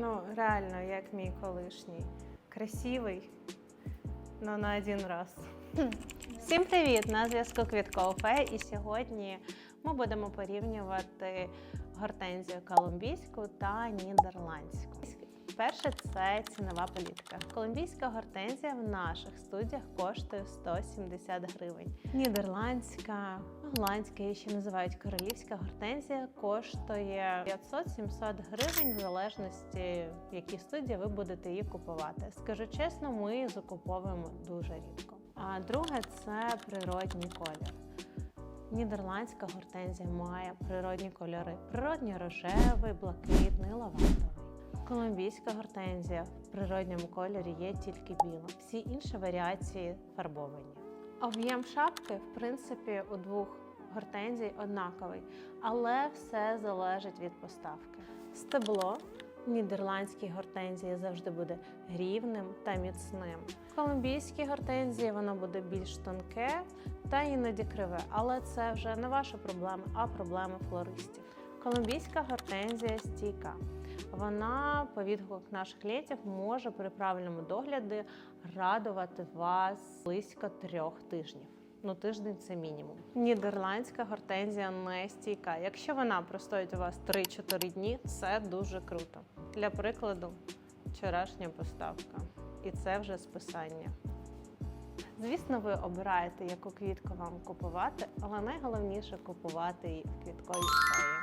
Ну, реально, як мій колишній. Красивий, але на один раз. Всім привіт! На зв'язку Квіткофе. І сьогодні ми будемо порівнювати гортензію колумбійську та нідерландську. Перше це цінова політика. Колумбійська гортензія в наших студіях коштує 170 гривень. Нідерландська, голландська, її ще називають королівська гортензія, коштує 500-700 гривень, в залежності в якій студії ви будете її купувати. Скажу чесно, ми її закуповуємо дуже рідко. А друге це природній колір. Нідерландська гортензія має природні кольори: природній рожевий, блакитний, лавандовий. Колумбійська гортензія в природньому кольорі є тільки біла. Всі інші варіації фарбовані. Об'єм шапки, в принципі, у двох гортензій однаковий, але все залежить від поставки. Стебло нідерландській гортензії завжди буде рівним та міцним. В колумбійській гортензії воно буде більш тонке та іноді криве, але це вже не ваша проблема, а проблеми флористів. Колумбійська гортензія стійка. Вона, по відгуках наших клієнтів, може при правильному догляді радувати вас близько трьох тижнів. Ну, тиждень це мінімум. Нідерландська гортензія не стійка. Якщо вона простоїть у вас 3-4 дні, це дуже круто. Для прикладу, вчорашня поставка. І це вже списання. Звісно, ви обираєте, яку квітку вам купувати, але найголовніше купувати її в квітковій феї.